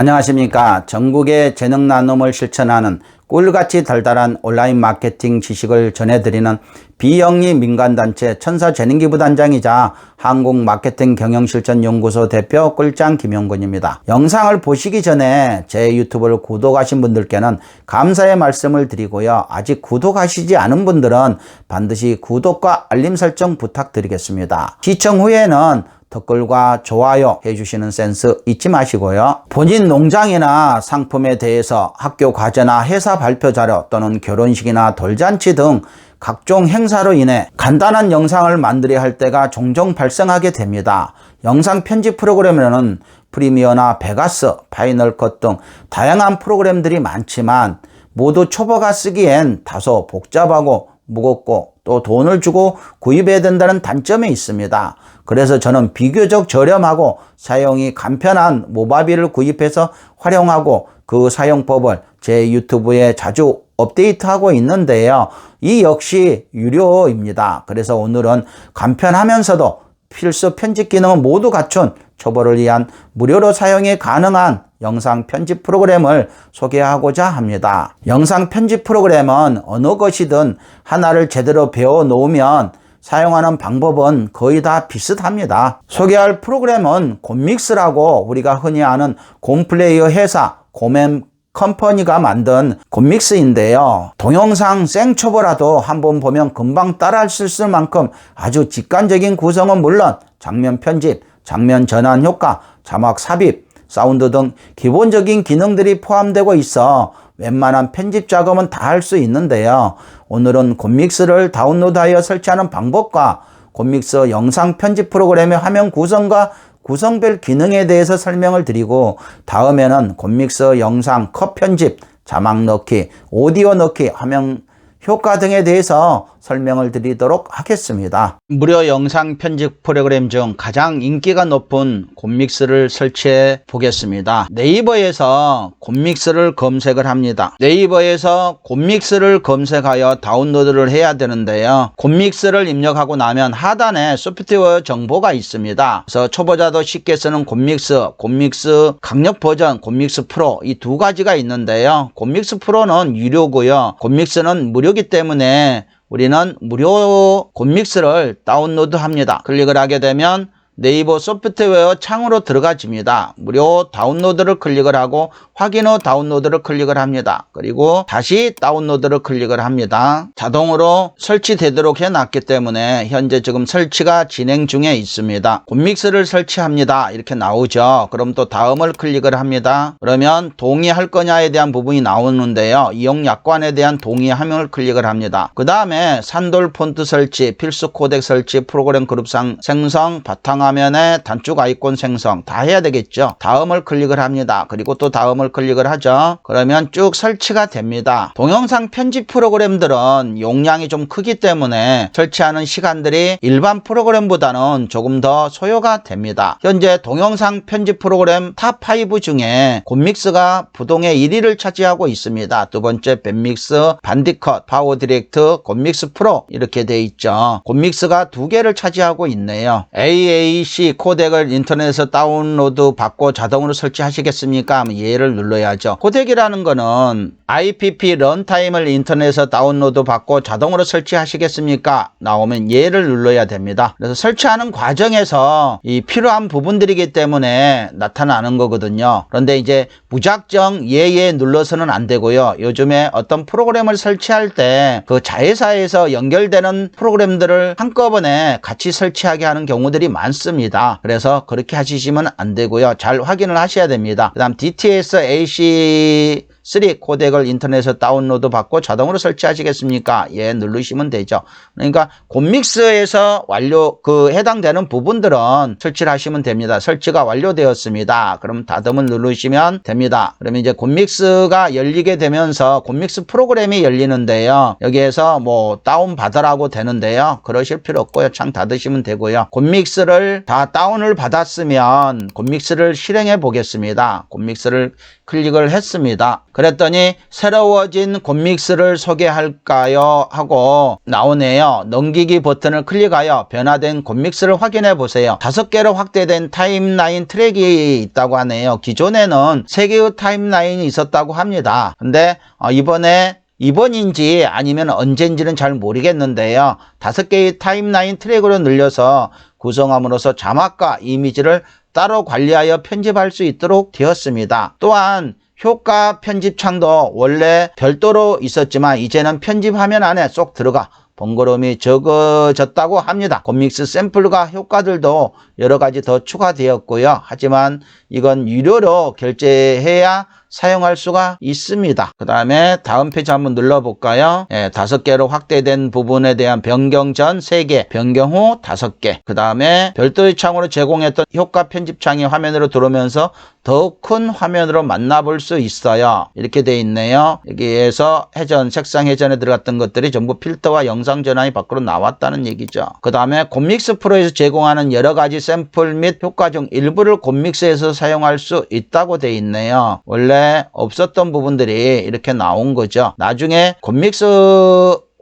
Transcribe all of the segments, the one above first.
안녕하십니까. 전국의 재능 나눔을 실천하는 꿀같이 달달한 온라인 마케팅 지식을 전해드리는 비영리 민간단체 천사재능기부단장이자 한국마케팅경영실천연구소 대표 꿀장 김용근입니다. 영상을 보시기 전에 제 유튜브를 구독하신 분들께는 감사의 말씀을 드리고요. 아직 구독하시지 않은 분들은 반드시 구독과 알림 설정 부탁드리겠습니다. 시청 후에는 댓글과 좋아요 해주시는 센스 잊지 마시고요. 본인 농장이나 상품에 대해서 학교 과제나 회사 발표 자료 또는 결혼식이나 돌잔치 등 각종 행사로 인해 간단한 영상을 만들어야 할 때가 종종 발생하게 됩니다. 영상 편집 프로그램에는 프리미어나 베가스, 파이널 컷 등 다양한 프로그램들이 많지만 모두 초보가 쓰기엔 다소 복잡하고 무겁고 또 돈을 주고 구입해야 된다는 단점이 있습니다. 그래서 저는 비교적 저렴하고 사용이 간편한 모바비를 구입해서 활용하고 그 사용법을 제 유튜브에 자주 업데이트하고 있는데요. 이 역시 유료입니다. 그래서 오늘은 간편하면서도 필수 편집 기능은 모두 갖춘 초보를 위한 무료로 사용이 가능한 영상 편집 프로그램을 소개하고자 합니다. 영상 편집 프로그램은 어느 것이든 하나를 제대로 배워 놓으면 사용하는 방법은 거의 다 비슷합니다. 소개할 프로그램은 곰믹스라고 우리가 흔히 아는 곰플레이어 회사 곰엠 컴퍼니가 만든 곰믹스인데요. 동영상 생초보라도 한번 보면 금방 따라할 수 있을 만큼 아주 직관적인 구성은 물론 장면 편집, 장면 전환 효과, 자막 삽입, 사운드 등 기본적인 기능들이 포함되고 있어 웬만한 편집 작업은 다 할 수 있는데요. 오늘은 곰믹스를 다운로드하여 설치하는 방법과 곰믹스 영상 편집 프로그램의 화면 구성과 구성별 기능에 대해서 설명을 드리고 다음에는 곰믹스 영상 컷 편집, 자막 넣기, 오디오 넣기, 화면 효과 등에 대해서 설명을 드리도록 하겠습니다. 무료 영상 편집 프로그램 중 가장 인기가 높은 곰믹스를 설치해 보겠습니다. 네이버에서 곰믹스를 검색을 합니다. 네이버에서 곰믹스를 검색하여 다운로드를 해야 되는데요. 곰믹스를 입력하고 나면 하단에 소프트웨어 정보가 있습니다. 그래서 초보자도 쉽게 쓰는 곰믹스, 곰믹스 강력 버전, 곰믹스 프로 이 두 가지가 있는데요. 곰믹스 프로는 유료고요. 곰믹스는 무료 기 때문에 우리는 무료 곰믹스를 다운로드 합니다. 클릭을 하게 되면 네이버 소프트웨어 창으로 들어가집니다. 무료 다운로드를 클릭을 하고 확인 후 다운로드를 클릭을 합니다. 그리고 다시 다운로드를 클릭을 합니다. 자동으로 설치되도록 해놨기 때문에 현재 지금 설치가 진행 중에 있습니다. 곰믹스를 설치합니다. 이렇게 나오죠. 그럼 또 다음을 클릭을 합니다. 그러면 동의할 거냐에 대한 부분이 나오는데요. 이용 약관에 대한 동의 화면을 클릭을 합니다. 그 다음에 산돌 폰트 설치, 필수 코덱 설치, 프로그램 그룹상 생성, 바탕화 화면에 단축 아이콘 생성 다 해야 되겠죠. 다음을 클릭을 합니다. 그리고 또 다음을 클릭을 하죠. 그러면 쭉 설치가 됩니다. 동영상 편집 프로그램들은 용량이 좀 크기 때문에 설치하는 시간들이 일반 프로그램보다는 조금 더 소요가 됩니다. 현재 동영상 편집 프로그램 탑5 중에 곰믹스가 부동의 1위를 차지하고 있습니다. 두 번째 밴믹스, 반디컷, 파워 디렉트, 곰믹스 프로 이렇게 돼 있죠. 곰믹스가 두 개를 차지하고 있네요. AA AC 코덱을 인터넷에서 다운로드 받고 자동으로 설치하시겠습니까? 예를 눌러야죠. 코덱이라는 거는 IPP 런타임을 인터넷에서 다운로드 받고 자동으로 설치하시겠습니까? 나오면 예를 눌러야 됩니다. 그래서 설치하는 과정에서 이 필요한 부분들이기 때문에 나타나는 거거든요. 그런데 이제 무작정 예예 눌러서는 안 되고요. 요즘에 어떤 프로그램을 설치할 때 그 자회사에서 연결되는 프로그램들을 한꺼번에 같이 설치하게 하는 경우들이 많습니다. 그래서 그렇게 하시면 안 되고요. 잘 확인을 하셔야 됩니다. 그 다음 DTS AC 3 코덱을 인터넷에서 다운로드 받고 자동으로 설치하시겠습니까? 예, 누르시면 되죠. 그러니까 곰믹스에서 완료 그 해당되는 부분들은 설치를 하시면 됩니다. 설치가 완료되었습니다. 그럼 닫음을 누르시면 됩니다. 그러면 이제 곰믹스가 열리게 되면서 곰믹스 프로그램이 열리는데요. 여기에서 뭐 다운 받으라고 되는데요. 그러실 필요 없고요. 창 닫으시면 되고요. 곰믹스를 다 다운을 받았으면 곰믹스를 실행해 보겠습니다. 곰믹스를 클릭을 했습니다. 그랬더니 새로워진 곰믹스를 소개할까요? 하고 나오네요. 넘기기 버튼을 클릭하여 변화된 곰믹스를 확인해 보세요. 다섯 개로 확대된 타임라인 트랙이 있다고 하네요. 기존에는 세 개의 타임라인이 있었다고 합니다. 근데 어, 이번에 이번인지 아니면 언젠지는 잘 모르겠는데요. 다섯 개의 타임라인 트랙으로 늘려서 구성함으로써 자막과 이미지를 따로 관리하여 편집할 수 있도록 되었습니다. 또한 효과 편집 창도 원래 별도로 있었지만 이제는 편집 화면 안에 쏙 들어가 번거로움이 적어졌다고 합니다. 곰믹스 샘플과 효과들도 여러 가지 더 추가되었고요. 하지만 이건 유료로 결제해야 사용할 수가 있습니다. 그 다음에 다음 페이지 한번 눌러볼까요? 예, 다섯 개로 확대된 부분에 대한 변경 전세 개, 변경 후 다섯 개. 그 다음에 별도의 창으로 제공했던 효과 편집 창이 화면으로 들어오면서 더욱 큰 화면으로 만나볼 수 있어요. 이렇게 돼 있네요. 여기에서 회전, 색상 회전에 들어갔던 것들이 전부 필터와 영상 전환이 밖으로 나왔다는 얘기죠. 그 다음에 곰믹스 프로에서 제공하는 여러 가지 샘플 및 효과 중 일부를 곰믹스에서 사용할 수 있다고 돼 있네요. 원래 없었던 부분들이 이렇게 나온 거죠. 나중에 곰믹스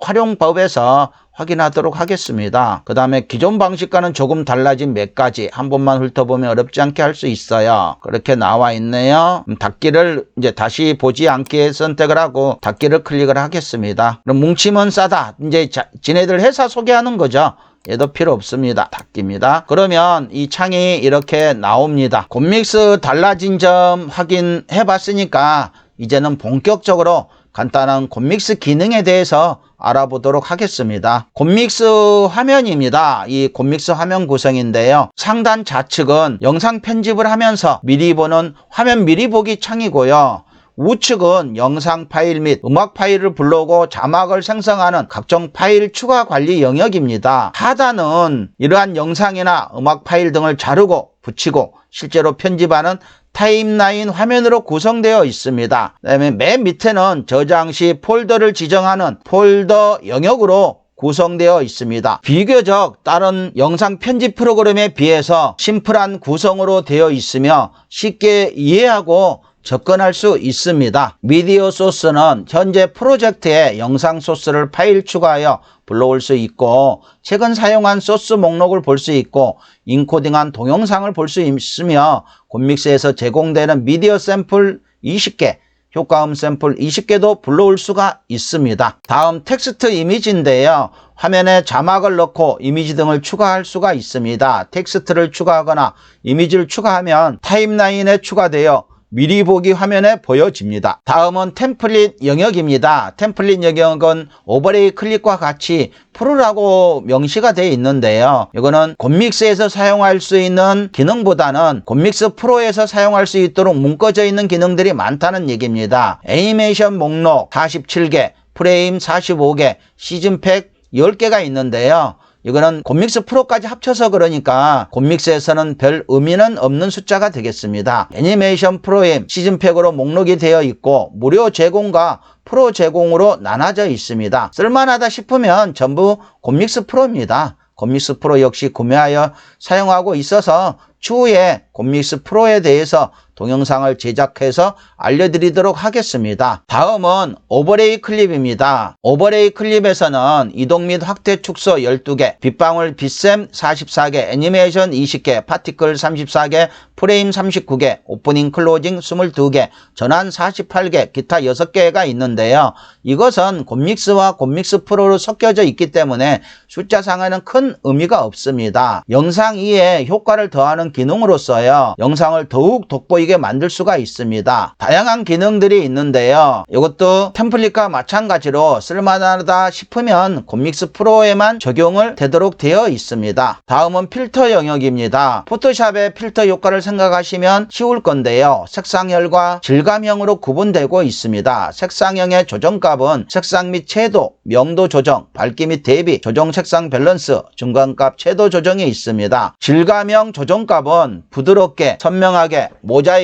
활용법에서 확인하도록 하겠습니다. 그 다음에 기존 방식과는 조금 달라진 몇 가지 한 번만 훑어보면 어렵지 않게 할 수 있어요. 그렇게 나와 있네요. 음, 닫기를 이제 다시 보지 않게 선택을 하고 닫기를 클릭을 하겠습니다. 그럼 뭉치면 싸다. 이제 자, 지네들 회사 소개하는 거죠. 얘도 필요 없습니다. 닫기입니다. 그러면 이 창이 이렇게 나옵니다. 곰믹스 달라진 점 확인해 봤으니까 이제는 본격적으로 간단한 곰믹스 기능에 대해서 알아보도록 하겠습니다. 곰믹스 화면입니다. 이 곰믹스 화면 구성인데요. 상단 좌측은 영상 편집을 하면서 미리 보는 화면 미리 보기 창이고요. 우측은 영상 파일 및 음악 파일을 불러오고 자막을 생성하는 각종 파일 추가 관리 영역입니다. 하단은 이러한 영상이나 음악 파일 등을 자르고 붙이고 실제로 편집하는 타임라인 화면으로 구성되어 있습니다. 그 다음에 맨 밑에는 저장 시 폴더를 지정하는 폴더 영역으로 구성되어 있습니다. 비교적 다른 영상 편집 프로그램에 비해서 심플한 구성으로 되어 있으며 쉽게 이해하고 접근할 수 있습니다. 미디어 소스는 현재 프로젝트에 영상 소스를 파일 추가하여 불러올 수 있고 최근 사용한 소스 목록을 볼 수 있고 인코딩한 동영상을 볼 수 있으며 곰믹스에서 제공되는 미디어 샘플 20개 효과음 샘플 20개도 불러올 수가 있습니다. 다음 텍스트 이미지인데요. 화면에 자막을 넣고 이미지 등을 추가할 수가 있습니다. 텍스트를 추가하거나 이미지를 추가하면 타임라인에 추가되어 미리 보기 화면에 보여집니다. 다음은 템플릿 영역입니다. 템플릿 영역은 오버레이 클릭과 같이 프로라고 명시가 되어 있는데요. 이거는 곰믹스에서 사용할 수 있는 기능보다는 곰믹스 프로에서 사용할 수 있도록 묶어져 있는 기능들이 많다는 얘기입니다. 애니메이션 목록 47개, 프레임 45개, 시즌팩 10개가 있는데요. 이거는 곰믹스 프로까지 합쳐서 그러니까 곰믹스에서는 별 의미는 없는 숫자가 되겠습니다. 애니메이션 프로임 시즌팩으로 목록이 되어 있고 무료 제공과 프로 제공으로 나눠져 있습니다. 쓸만하다 싶으면 전부 곰믹스 프로입니다. 곰믹스 프로 역시 구매하여 사용하고 있어서 추후에 곰믹스 프로에 대해서 동영상을 제작해서 알려드리도록 하겠습니다. 다음은 오버레이 클립입니다. 오버레이 클립에서는 이동 및 확대 축소 12개, 빗방울 빗샘 44개, 애니메이션 20개, 파티클 34개, 프레임 39개, 오프닝 클로징 22개, 전환 48개, 기타 6개가 있는데요. 이것은 곰믹스와 곰믹스 프로로 섞여져 있기 때문에 숫자상에는 큰 의미가 없습니다. 영상 이에 효과를 더하는 기능으로서요. 영상을 더욱 돋보이게 만들 수가 있습니다. 다양한 기능들이 있는데요. 이것도 템플릿과 마찬가지로 쓸만하다 싶으면 곰믹스 프로에만 적용을 되도록 되어 있습니다. 다음은 필터 영역입니다. 포토샵의 필터 효과를 생각하시면 쉬울 건데요. 색상열과 질감형으로 구분되고 있습니다. 색상형의 조정값은 색상 및 채도, 명도 조정, 밝기 및 대비, 조정 색상 밸런스, 중간값 채도 조정이 있습니다. 질감형 조정값은 부드럽게, 선명하게, 모자이크,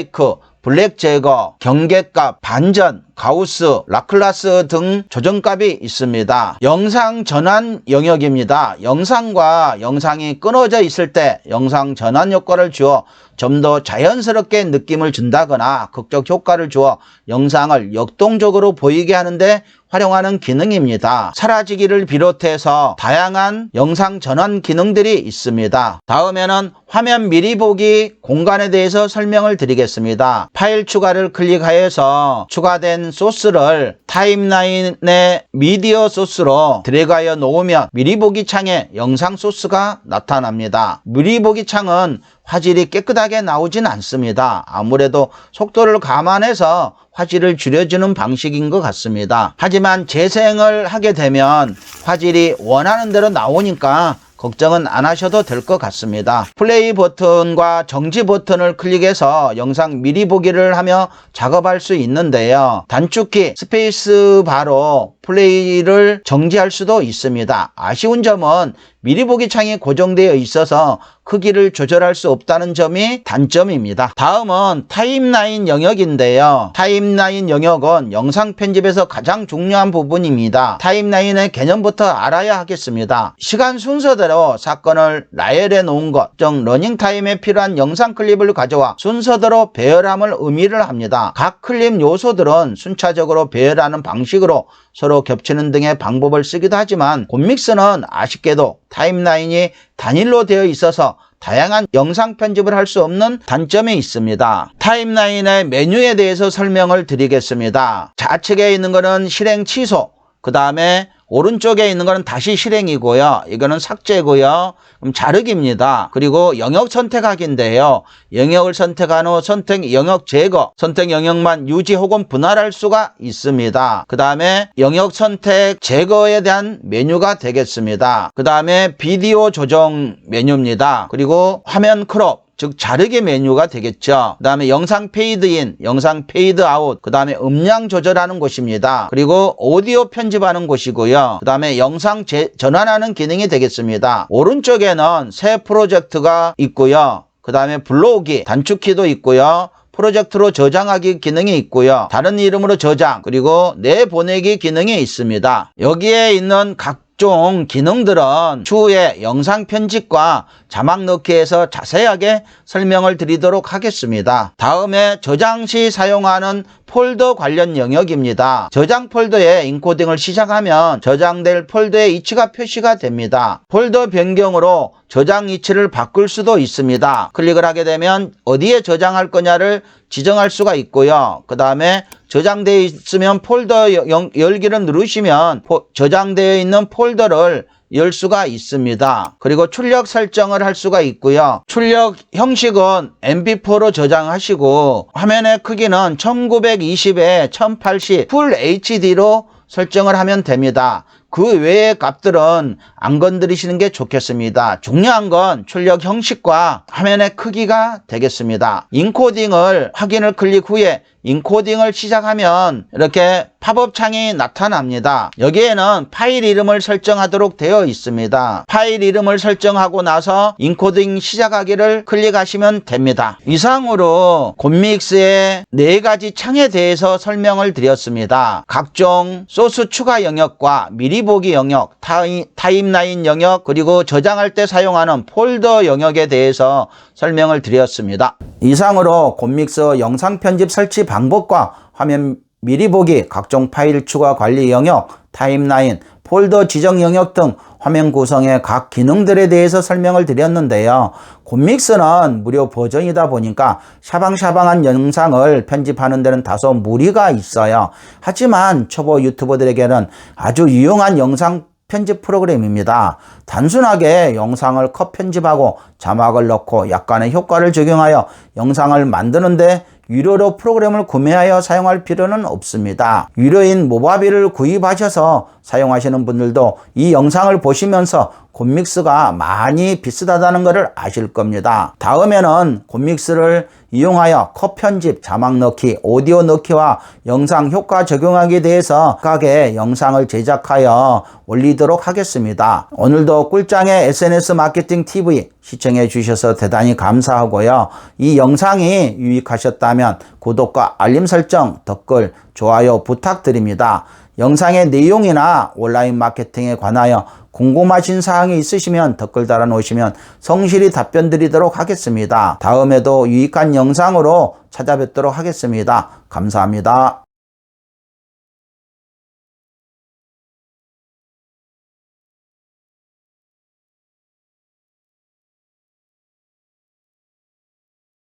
블랙 제거, 경계값, 반전, 가우스, 라클라스 등 조정값이 있습니다. 영상 전환 영역입니다. 영상과 영상이 끊어져 있을 때 영상 전환 효과를 주어 좀 더 자연스럽게 느낌을 준다거나 극적 효과를 주어 영상을 역동적으로 보이게 하는데 활용하는 기능입니다. 사라지기를 비롯해서 다양한 영상 전환 기능들이 있습니다. 다음에는 화면 미리 보기 공간에 대해서 설명을 드리겠습니다. 파일 추가를 클릭하여서 추가된 소스를 타임라인의 미디어 소스로 드래그하여 놓으면 미리 보기 창에 영상 소스가 나타납니다. 미리 보기 창은 화질이 깨끗하게 나오진 않습니다. 아무래도 속도를 감안해서 화질을 줄여주는 방식인 것 같습니다. 하지만 재생을 하게 되면 화질이 원하는 대로 나오니까 걱정은 안 하셔도 될 것 같습니다. 플레이 버튼과 정지 버튼을 클릭해서 영상 미리 보기를 하며 작업할 수 있는데요. 단축키 스페이스 바로 플레이를 정지할 수도 있습니다. 아쉬운 점은 미리 보기 창이 고정되어 있어서 크기를 조절할 수 없다는 점이 단점입니다. 다음은 타임라인 영역인데요. 타임라인 영역은 영상 편집에서 가장 중요한 부분입니다. 타임라인의 개념부터 알아야 하겠습니다. 시간 순서대로 사건을 나열해 놓은 것, 즉 러닝타임에 필요한 영상 클립을 가져와 순서대로 배열함을 의미를 합니다. 각 클립 요소들은 순차적으로 배열하는 방식으로 서로 겹치는 등의 방법을 쓰기도 하지만 곰믹스는 아쉽게도 타임라인이 단일로 되어 있어서 다양한 영상 편집을 할 수 없는 단점이 있습니다. 타임라인의 메뉴에 대해서 설명을 드리겠습니다. 좌측에 있는 것은 실행 취소, 그 다음에 오른쪽에 있는 거는 다시 실행이고요. 이거는 삭제고요. 그럼 자르기입니다. 그리고 영역 선택하기인데요. 영역을 선택한 후 선택 영역 제거, 선택 영역만 유지 혹은 분할할 수가 있습니다. 그 다음에 영역 선택 제거에 대한 메뉴가 되겠습니다. 그 다음에 비디오 조정 메뉴입니다. 그리고 화면 크롭, 즉 자르기 메뉴가 되겠죠. 그 다음에 영상 페이드인, 영상 페이드 아웃, 그 다음에 음량 조절하는 곳입니다. 그리고 오디오 편집하는 곳이고요. 그 다음에 영상 재, 전환하는 기능이 되겠습니다. 오른쪽에는 새 프로젝트가 있고요. 그 다음에 불러오기, 단축키도 있고요. 프로젝트로 저장하기 기능이 있고요. 다른 이름으로 저장, 그리고 내보내기 기능이 있습니다. 여기에 있는 각 각종 기능들은 추후에 영상 편집과 자막 넣기에서 자세하게 설명을 드리도록 하겠습니다. 다음에 저장 시 사용하는 폴더 관련 영역입니다. 저장 폴더에 인코딩을 시작하면 저장될 폴더의 위치가 표시가 됩니다. 폴더 변경으로 저장 위치를 바꿀 수도 있습니다. 클릭을 하게 되면 어디에 저장할 거냐를 지정할 수가 있고요. 그 다음에 저장되어 있으면 폴더 열기를 누르시면 저장되어 있는 폴더를 열 수가 있습니다. 그리고 출력 설정을 할 수가 있고요. 출력 형식은 MP4로 저장하시고 화면의 크기는 1920에 1080 풀 HD로 설정을 하면 됩니다. 그 외의 값들은 안 건드리시는 게 좋겠습니다. 중요한 건 출력 형식과 화면의 크기가 되겠습니다. 인코딩을 확인을 클릭 후에 인코딩을 시작하면 이렇게 팝업 창이 나타납니다. 여기에는 파일 이름을 설정하도록 되어 있습니다. 파일 이름을 설정하고 나서 인코딩 시작하기를 클릭하시면 됩니다. 이상으로 곰믹스의 네 가지 창에 대해서 설명을 드렸습니다. 각종 소스 추가 영역과 미리 보기 영역, 타임, 타임라인 영역, 그리고 저장할 때 사용하는 폴더 영역에 대해서 설명을 드렸습니다. 이상으로 곰믹스 영상 편집 설치 방법과 화면 미리 보기, 각종 파일 추가 관리 영역, 타임라인, 폴더 지정 영역 등 화면 구성의 각 기능들에 대해서 설명을 드렸는데요. 곰믹스는 무료 버전이다 보니까 샤방샤방한 영상을 편집하는 데는 다소 무리가 있어요. 하지만 초보 유튜버들에게는 아주 유용한 영상 편집 프로그램입니다. 단순하게 영상을 컷 편집하고 자막을 넣고 약간의 효과를 적용하여 영상을 만드는데 유료로 프로그램을 구매하여 사용할 필요는 없습니다. 유료인 모바비를 구입하셔서 사용하시는 분들도 이 영상을 보시면서 곰믹스가 많이 비슷하다는 것을 아실 겁니다. 다음에는 곰믹스를 이용하여 컷 편집, 자막 넣기, 오디오 넣기와 영상 효과 적용하기에 대해서 각각의 영상을 제작하여 올리도록 하겠습니다. 오늘도 꿀짱의 SNS 마케팅 TV 시청해 주셔서 대단히 감사하고요. 이 영상이 유익하셨다면 구독과 알림 설정, 댓글, 좋아요 부탁드립니다. 영상의 내용이나 온라인 마케팅에 관하여 궁금하신 사항이 있으시면 댓글 달아 놓으시면 성실히 답변 드리도록 하겠습니다. 다음에도 유익한 영상으로 찾아뵙도록 하겠습니다. 감사합니다.